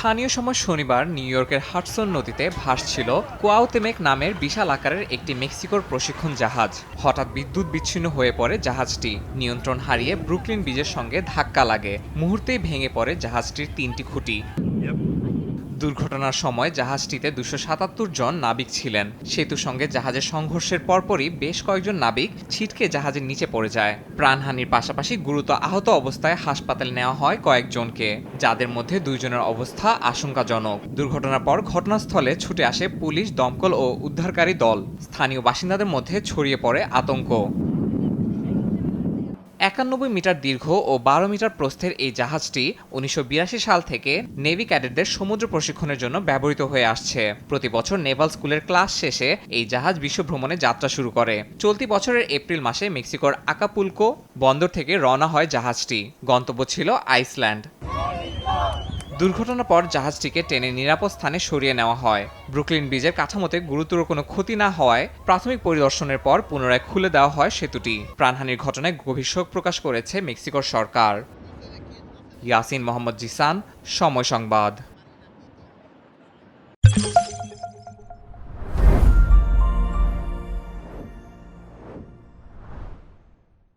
স্থানীয় সময় শনিবার নিউ ইয়র্কের হাটসন নদীতে ভাসছিল কোয়াওতেমেক নামের বিশাল আকারের একটি মেক্সিকোর প্রশিক্ষণ জাহাজ। হঠাৎ বিদ্যুৎ বিচ্ছিন্ন হয়ে পড়ে জাহাজটি। নিয়ন্ত্রণ হারিয়ে ব্রুকলিন ব্রিজের সঙ্গে ধাক্কা লাগে। মুহূর্তেই ভেঙে পড়ে জাহাজটির তিনটি খুঁটি। দুর্ঘটনার সময় জাহাজটিতে দুশো সাতাত্তর জন নাবিক ছিলেন। সেতুর সঙ্গে জাহাজের সংঘর্ষের পরপরই বেশ কয়েকজন নাবিক ছিটকে জাহাজের নিচে পড়ে যায়। প্রাণহানির পাশাপাশি গুরুতর আহত অবস্থায় হাসপাতালে নেওয়া হয় কয়েকজনকে, যাদের মধ্যে দুইজনের অবস্থা আশঙ্কাজনক। দুর্ঘটনার পর ঘটনাস্থলে ছুটে আসে পুলিশ, দমকল ও উদ্ধারকারী দল। স্থানীয় বাসিন্দাদের মধ্যে ছড়িয়ে পড়ে আতঙ্ক। একানব্বই মিটার দীর্ঘ ও বারো মিটার প্রস্থের এই জাহাজটি উনিশশো বিরাশি সাল থেকে নেভি ক্যাডেটদের সমুদ্র প্রশিক্ষণের জন্য ব্যবহৃত হয়ে আসছে। প্রতি বছর নেভাল স্কুলের ক্লাস শেষে এই জাহাজ বিশ্ব ভ্রমণে যাত্রা শুরু করে। চলতি বছরের এপ্রিল মাসে মেক্সিকোর আকাপুলকো বন্দর থেকে রওনা হয় জাহাজটি। গন্তব্য ছিল আইসল্যান্ড। দুর্ঘটনার পর জাহাজটিকে টেনে নিরাপদ স্থানে সরিয়ে নেওয়া হয়। ব্রুকলিন ব্রিজের কাঠামোতে গুরুতর কোনো ক্ষতি না হওয়ায় প্রাথমিক পরিদর্শনের পর পুনরায় খুলে দেওয়া হয় সেতুটি। প্রাণহানির ঘটনায় গভীর শোক প্রকাশ করেছে মেক্সিকোর সরকার। ইয়াসিন মোহাম্মদ জিসান, সময় সংবাদ।